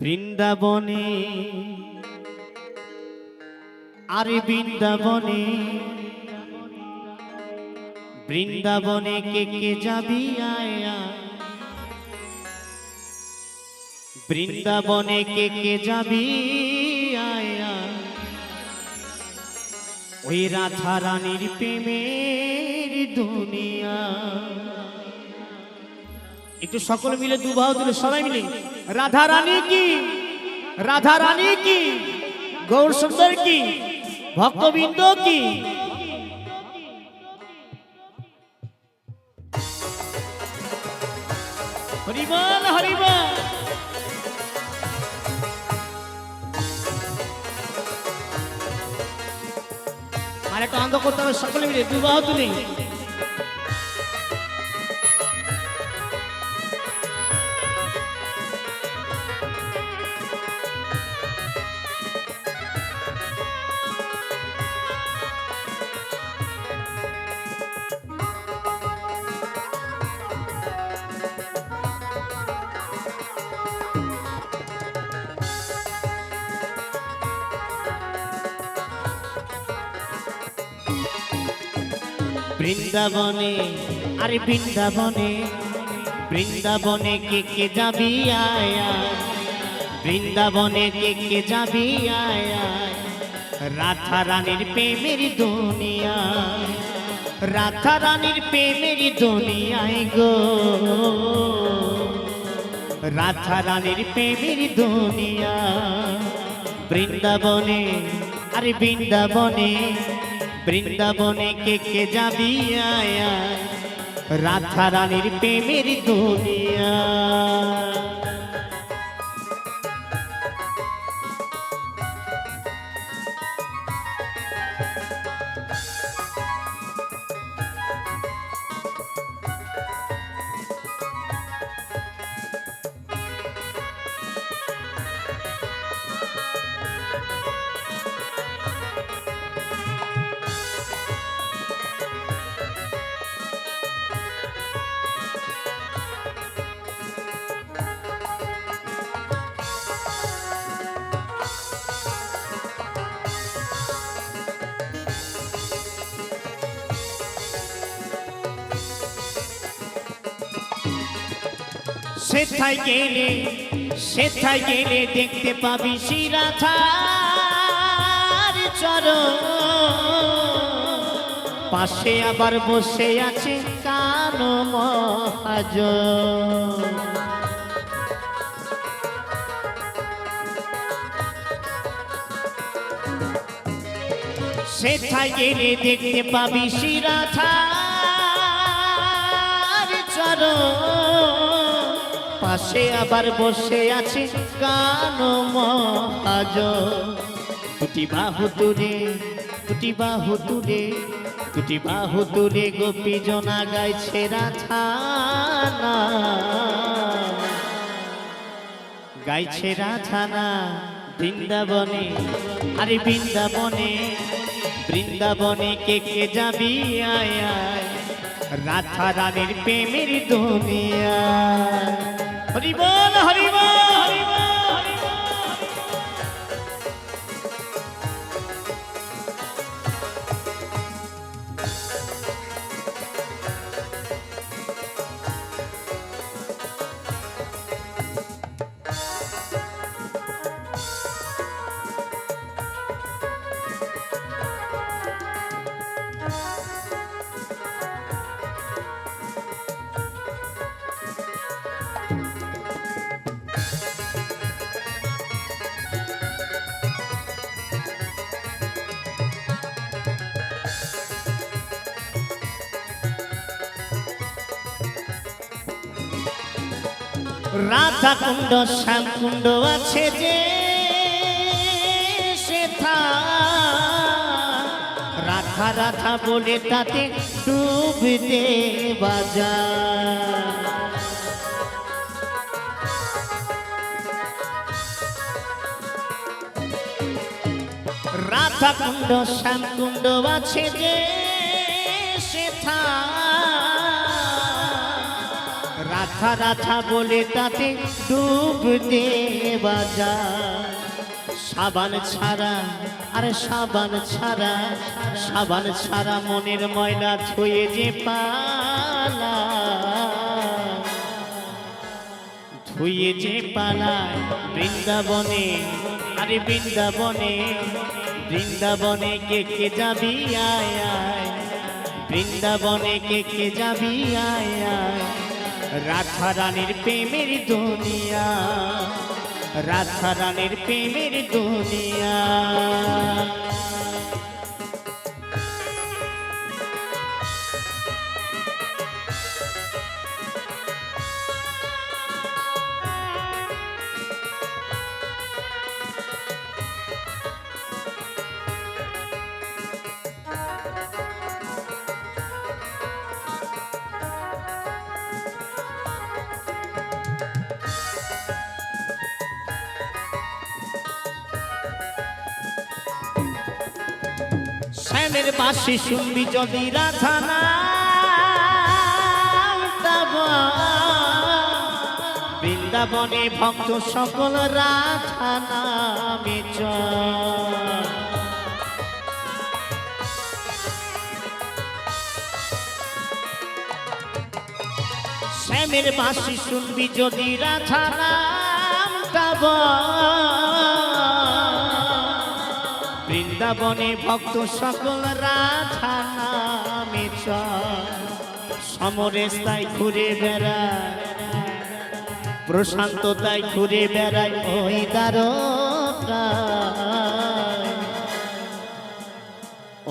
বৃন্দাবনে, আরে বৃন্দাবনে বৃন্দাবনে কে কে যাবি আয়া বৃন্দাবনে কে কে যাবি আয়া। ওই রাধা রানীর প্রেমের দুনিয়া। একটু সকলে মিলে দুবাহ তুলে সবাই মিলে। রাধা রানী কি? রাধা রানী কি? গৌর সুন্দর কি? ভক্তবৃন্দ কি? হরিবল হরিবল। আর একটা আনন্দ করতে হবে সকলে মিলে দুবাহ তুলে। বৃন্দাবনে, আরে বৃন্দাবনে বৃন্দাবনে কে কে যাবি আয়া বৃন্দাবনে কে কে যাবি আয়া রাধা রানীর প্রেমের দুনিয়া রাধা রানীর প্রেমের দুনিয়ায় গো। রাধা রানীর প্রেমের দুনিয়া, বৃন্দাবনে, আরে বৃন্দাবনে বৃন্দাবনে কে কে যাবি আয়া? রাধা রানীর প্রেমের দুনিয়া। সেথায় গেলে সেথায় গেলে দেখতে পাবি শিরাথার চরণ। পাশে আবার বসে আছে কান মহাজ সেথায় গেলে দেখতে পাবি শিরাথার চরণ। পাশে আবার বসে আছে কান মহাজ দুটি বাহু তুলে, দুটি বাহু তুলে, দুটি বাহু তুলে গোপী জনা গাইছে রাধানা গাইছে রাধানা বৃন্দাবনে। আরে বৃন্দাবনে বৃন্দাবনে কে কে যাবি আয়। রাধা রানীর প্রেমের দুনিয়া। परिवार हरि রাধা কুণ্ড শ্যাম কুণ্ড আছে যে সেথা। রাধা রাধা বলে তাতে ডুবতে বাজার রাধা কুণ্ড শ্যাম কুণ্ড আছে যে সেথা। রাধা বলে তাতে ডুব দেওয়া যায় সাবান ছাড়া, আরে সাবান ছাড়া সাবান ছাড়া মনের ময়লা ধুয়ে যে পালা। ধুয়ে যে পালায় বৃন্দাবনে, আরে বৃন্দাবনে বৃন্দাবনে কে কে যাবি আয় আয়। বৃন্দাবনে কে কে যাবি আয় আয়। রাধা রানীর প্রেমের দুনিয়া রাধা রানীর প্রেমের দুনিয়া। শ্যামের বাসি শুনবি যদি রাধা। বৃন্দাবনে ভক্ত সকল রাধা নামে। শ্যামের বাসি শুনবি যদি রাধা নাম। বৃন্দাবনে ভক্ত সকল রাধা নামে চল। সমরেশ তাই ঘুরে বেড়ায় প্রশান্ত তাই ঘুরে বেড়ায় ওই দ্বারকায়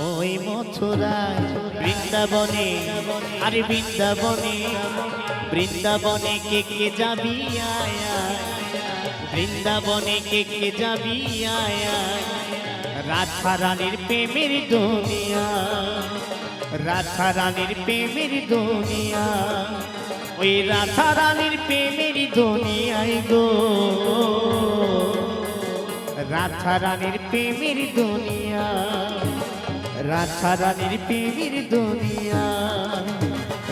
ওই মথুরায় বৃন্দাবনে, আরে বৃন্দাবনে বৃন্দাবনে কে কে যাবি আয়। বৃন্দাবনে কে কে যাবি। রাধা রানীর প্রেমের দুনিয়া। রাধা রানীর প্রেমের দুনিয়া। ওই রাধা রানীর প্রেমের দুনিয়ায় গো। রাধা রানীর প্রেমের দুনিয়া। রাধা রানীর প্রেমের দুনিয়া।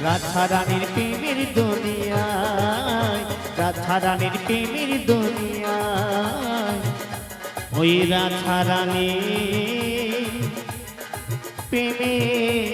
রাধা রানীর প্রেমের দুনিয়া। রাধা রানীর প্রেমের দুনিয়া। ওই রাধা রানী প্রেমের